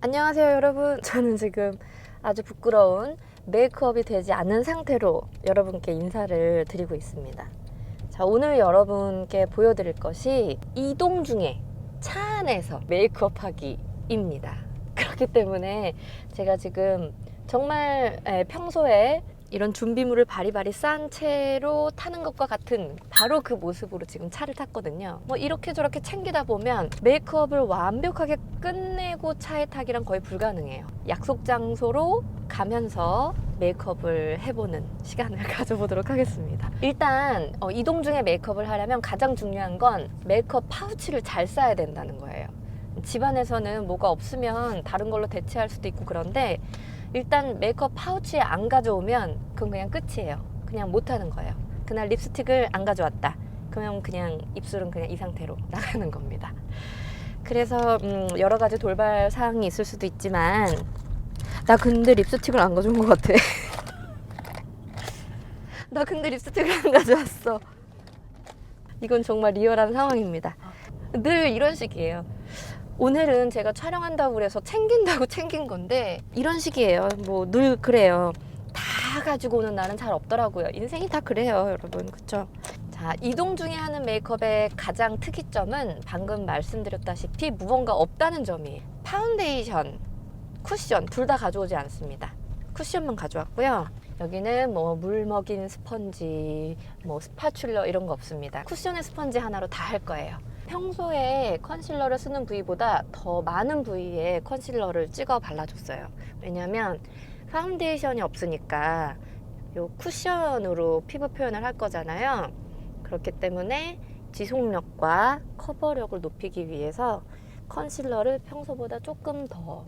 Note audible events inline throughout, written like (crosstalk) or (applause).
안녕하세요 여러분. (laughs) 저는 지금 아주 부끄러운 메이크업이 되지 않은 상태로 여러분께 인사를 드리고 있습니다. 자 오늘 여러분께 보여드릴 것이 이동 중에 차 안에서 메이크업 하기 입니다. (laughs) 그렇기 때문에 제가 지금 정말 에, 평소에 이런 준비물을 바리바리 싼 채로 타는 것과 같은 바로 그 모습으로 지금 차를 탔거든요. 뭐 이렇게 저렇게 챙기다 보면 메이크업을 완벽하게 끝내고 차에 타기란 거의 불가능해요. 약속 장소로 가면서 메이크업을 해보는 시간을 (laughs) 가져보도록 하겠습니다. 일단 어, 이동 중에 메이크업을 하려면 가장 중요한 건 메이크업 파우치를 잘 싸야 된다는 거예요. 집안에서는 뭐가 없으면 다른 걸로 대체할 수도 있고 그런데 일단 메이크업 파우치에 안 가져오면 그건 그냥 끝이에요. 그냥 못 하는 거예요. 그날 립스틱을 안 가져왔다. 그러면 그냥 입술은 그냥 이 상태로 (laughs) 나가는 겁니다. 그래서 음, 여러 가지 돌발 사항이 있을 수도 있지만 나 근데 립스틱을 안 가져온 것 같아. (laughs) 나 근데 립스틱을 안 가져왔어. 이건 정말 리얼한 상황입니다. 늘 이런 식이에요. 오늘은 제가 촬영한다고 그래서 챙긴다고 (laughs) 챙긴 건데 이런 식이에요. 뭐 늘 그래요. 다 가지고 오는 날은 잘 없더라고요. 인생이 다 그래요, 여러분. 그쵸? 자, 이동 중에 하는 메이크업의 가장 특이점은 방금 말씀드렸다시피 무언가 없다는 점이에요. 파운데이션, 쿠션 둘 다 가져오지 않습니다. 쿠션만 가져왔고요. 여기는 뭐 물 먹인 스펀지, 뭐 스파츌러 이런 거 없습니다. 쿠션의 스펀지 하나로 다 할 거예요. 평소에 컨실러를 쓰는 부위보다 더 많은 부위에 컨실러를 찍어 발라줬어요. 왜냐면 파운데이션이 없으니까 요 쿠션으로 피부 표현을 할 거잖아요. 그렇기 때문에 지속력과 커버력을 높이기 위해서 컨실러를 평소보다 조금 더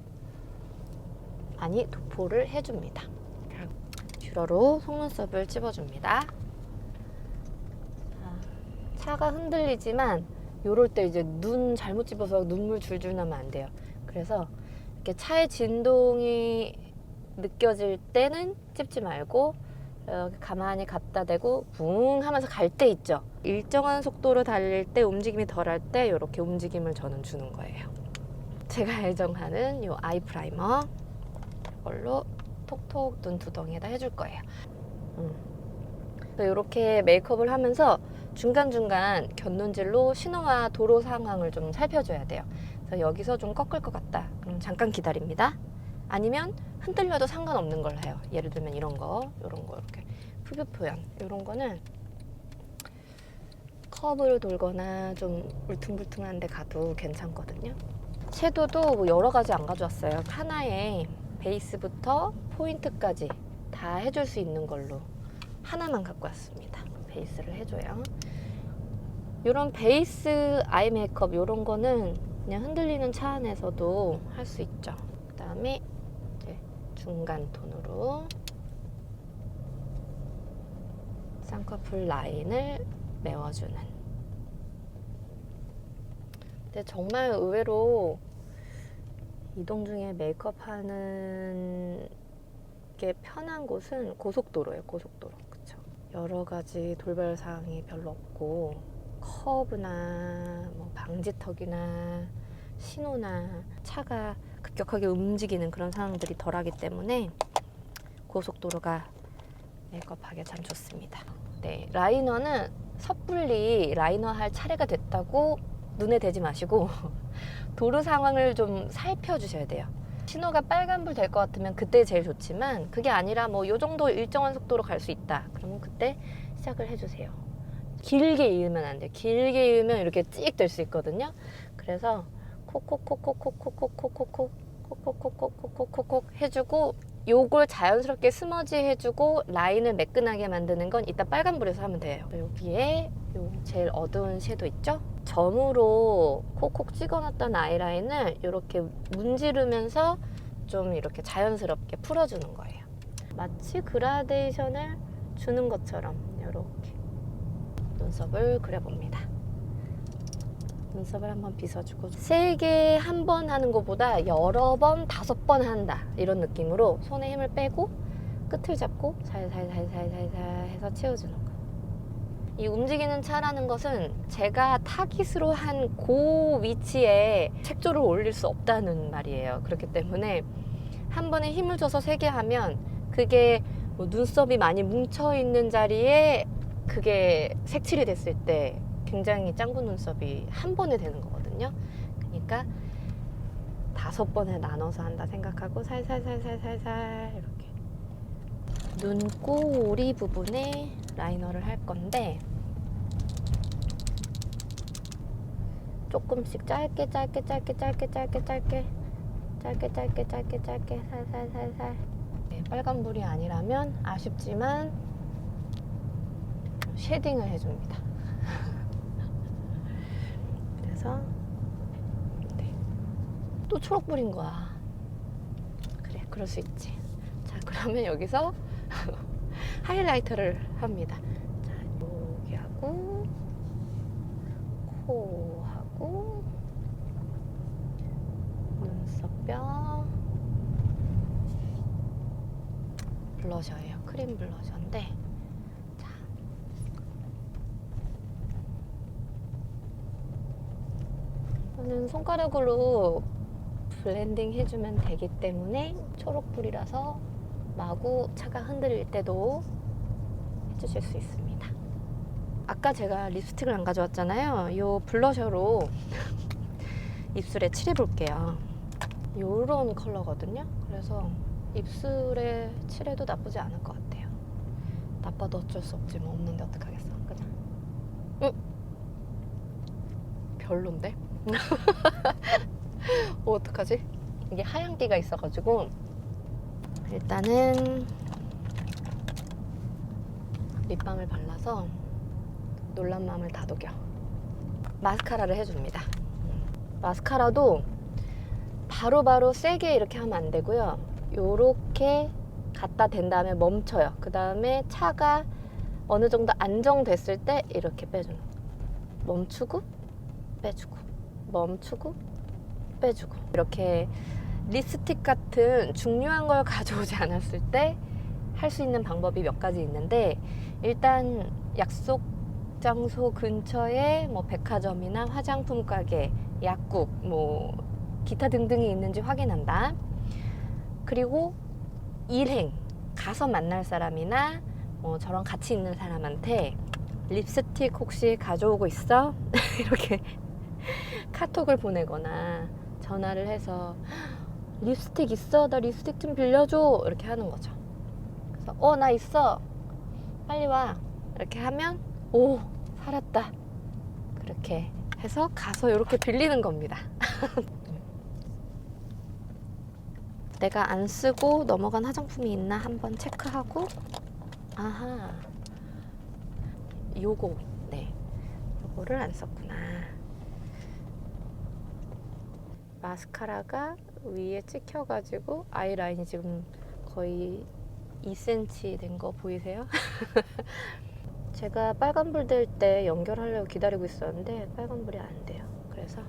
많이 도포를 해줍니다. 뷰러로 속눈썹을 찝어줍니다. 자, 차가 흔들리지만 요럴 때 이제 눈 잘못 집어서 눈물 줄줄 나면 안 돼요. 그래서 이렇게 차의 진동이 느껴질 때는 찝지 말고 이렇게 가만히 갖다 대고 붕 하면서 갈 때 있죠. 일정한 속도로 달릴 때 움직임이 덜할 때 이렇게 움직임을 저는 주는 거예요. 제가 (laughs) 애정하는 요 아이 프라이머 이걸로 톡톡 눈 두덩이에다 해줄 거예요. 음. 이렇게 메이크업을 하면서 중간중간 곁눈질로 신호와 도로 상황을 좀 살펴줘야 돼요. 그래서 여기서 좀 꺾을 것 같다. 그럼 잠깐 기다립니다. 아니면 흔들려도 상관없는 걸 해요. 예를 들면 이런 거, 이런 거 이렇게 피부 표현 이런 거는 커브를 돌거나 좀 울퉁불퉁한 데 가도 괜찮거든요. 섀도도 뭐 여러 가지 안 가져왔어요. 하나에 베이스부터 포인트까지 다 해줄 수 있는 걸로 하나만 갖고 왔습니다. 베이스를 해줘요. 이런 베이스 아이 메이크업 이런 거는 그냥 흔들리는 차 안에서도 할 수 있죠. 그 다음에 이제 중간 톤으로 쌍꺼풀 라인을 메워주는. 근데 정말 의외로 이동 중에 메이크업 하는 게 편한 곳은 고속도로예요, 고속도로. 여러 가지 돌발 사항이 별로 없고, 커브나 뭐 방지턱이나 신호나 차가 급격하게 움직이는 그런 상황들이 덜하기 때문에 고속도로가 메이크업하기 참 좋습니다. 네, 라이너는 섣불리 라이너 할 차례가 됐다고 눈에 대지 마시고 (laughs) 도로 상황을 좀 살펴주셔야 돼요. 신호가 빨간불 될 것 같으면 그때 제일 좋지만 그게 아니라 뭐 요 정도 일정한 속도로 갈 수 있다. 그러면 그때 시작을 해주세요. 길게 이으면 안 돼요. 길게 이으면 이렇게 찍 될 수 있거든요. 그래서 콕콕콕콕콕콕콕콕콕 콕 콕콕콕콕콕콕콕 해주고 요걸 자연스럽게 스머지 해주고 라인을 매끈하게 만드는 건 이따 빨간불에서 하면 돼요. 여기에 요 제일 어두운 섀도 있죠? 점으로 콕콕 찍어놨던 아이라인을 이렇게 문지르면서 좀 이렇게 자연스럽게 풀어주는 거예요. 마치 그라데이션을 주는 것처럼 이렇게 눈썹을 그려봅니다. 눈썹을 한번 빗어주고 세게 한번 하는 것보다 여러 번, 다섯 번 한다 이런 느낌으로 손에 힘을 빼고 끝을 잡고 살살살살살살 해서 채워주는 거. 이 움직이는 차라는 것은 제가 타깃으로 한 고 위치에 책조를 올릴 수 없다는 말이에요. 그렇기 때문에 한 번에 힘을 줘서 세게 하면 그게 뭐 눈썹이 많이 뭉쳐 있는 자리에 그게 색칠이 됐을 때 굉장히 짱구 눈썹이 한 번에 되는 거거든요. 그러니까 다섯 번에 나눠서 한다 생각하고 살살살살살살 이렇게 눈꼬리 부분에 라이너를 할 건데 조금씩 짧게 짧게 짧게 짧게 짧게 짧게 짧게 짧게 짧게 짧게 살살살살 네, 빨간불이 아니라면 아쉽지만 쉐딩을 해줍니다. 그래서 네. 또 초록불인 거야. 그래, 그럴 수 있지. 자, 그러면 여기서 (laughs) 하이라이터를 합니다. 자, 여기 하고 코 하고 눈썹뼈 블러셔예요. 크림 블러셔인데 자. 이거는 손가락으로 블렌딩 해주면 되기 때문에 초록불이라서 마구 차가 흔들릴 때도 해주실 수 있습니다. 아까 제가 립스틱을 안 가져왔잖아요. 이 블러셔로 (laughs) 입술에 칠해 볼게요. 요런 컬러거든요. 그래서 입술에 칠해도 나쁘지 않을 것 같아요. 나빠도 어쩔 수 없지 뭐 없는데 어떡하겠어. 그냥. 응? 별론데? (laughs) 어, 어떡하지? 이게 하얀기가 있어가지고 일단은 립밤을 발라서 놀란 마음을 다독여 마스카라를 해줍니다. 마스카라도 바로 바로 세게 이렇게 하면 안 되고요. 요렇게 갖다 댄 다음에 멈춰요. 그 다음에 차가 어느 정도 안정됐을 때 이렇게 빼주는. 멈추고 빼주고 멈추고 빼주고. 이렇게 립스틱 같은 중요한 걸 (laughs) 가져오지 않았을 때 할 수 있는 방법이 몇 가지 있는데 일단 약속 장소 근처에 뭐 백화점이나 화장품 가게, 약국, 뭐 기타 등등이 있는지 확인한다. 그리고 일행 가서 만날 사람이나 뭐 저랑 같이 있는 사람한테 립스틱 혹시 가져오고 있어? (laughs) 이렇게 카톡을 보내거나 전화를 해서 립스틱 있어? 나 립스틱 좀 빌려줘. 이렇게 하는 거죠. 그래서 어, 나 있어. 빨리 와. 이렇게 하면 오, 살았다. 그렇게 해서 가서 이렇게 빌리는 겁니다. (laughs) 내가 안 쓰고 넘어간 화장품이 있나 한번 체크하고 아하 요거 네 요거를 안 썼구나 마스카라가 위에 찍혀가지고 아이라인이 지금 거의 2cm 된 거 보이세요? (laughs) 제가 빨간불 될 때 연결하려고 기다리고 있었는데 빨간불이 안 돼요. 그래서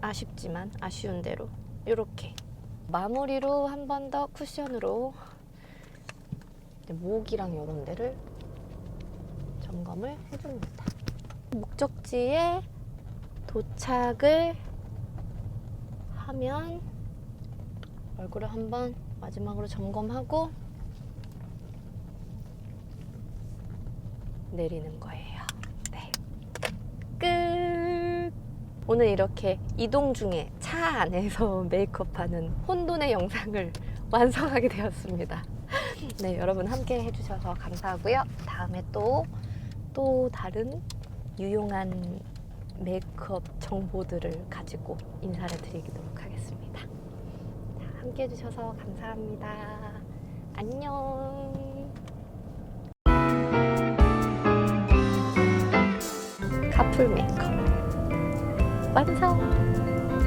아쉽지만 아쉬운 대로 이렇게 마무리로 한 번 더 쿠션으로 목이랑 이런 데를 점검을 해줍니다. 목적지에 도착을 하면 얼굴을 한번 마지막으로 점검하고 내리는 거예요. 네. 끝! 오늘 이렇게 이동 중에 차 안에서 (laughs) 메이크업 하는 혼돈의 영상을 (laughs) 완성하게 되었습니다. (laughs) 네, 여러분 함께 해주셔서 감사하고요. 다음에 또, 또 다른 유용한 메이크업 정보들을 가지고 인사를 드리도록 하겠습니다. 자, 함께 해주셔서 감사합니다. 안녕. 카풀 메이크업 완성!